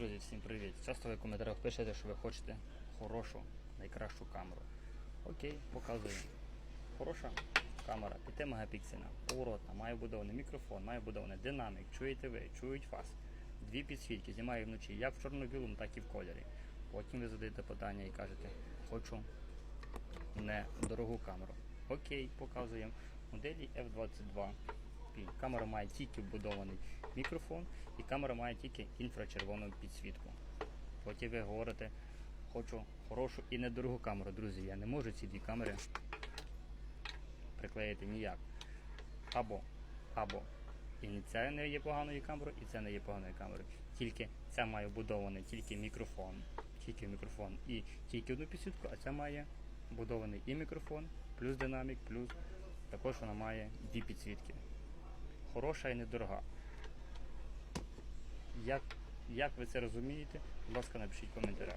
Друзі, всім привіт! Часто ви в коментарях пишете, що ви хочете хорошу, найкращу камеру. Окей, показую. Хороша камера, 5 мегапіксельна, поворотна, має будований мікрофон, має будований динамік, чуєте ви, чують вас. Дві підсвітки, знімає вночі, як в чорно-білому, так і в кольорі. Потім ви задаєте питання і кажете, хочу недорогу камеру. Окей, показуємо. Моделі F22. P. Камера має тільки вбудований мікрофон і камера має тільки інфрачервону підсвітку. Потім ви говорите, хочу хорошу і недорогу камеру. Друзі, я не можу ці дві камери приклеїти ніяк. Або, або. І це не є поганою камерою, і це не є поганою камерою. Тільки ця має вбудований тільки мікрофон, тільки мікрофон і тільки одну підсвітку, а ця має вбудований і мікрофон, плюс динамік, плюс також вона має дві підсвітки. Хороша і недорога. Як, як ви це розумієте? Будь ласка, напишіть в коментарях.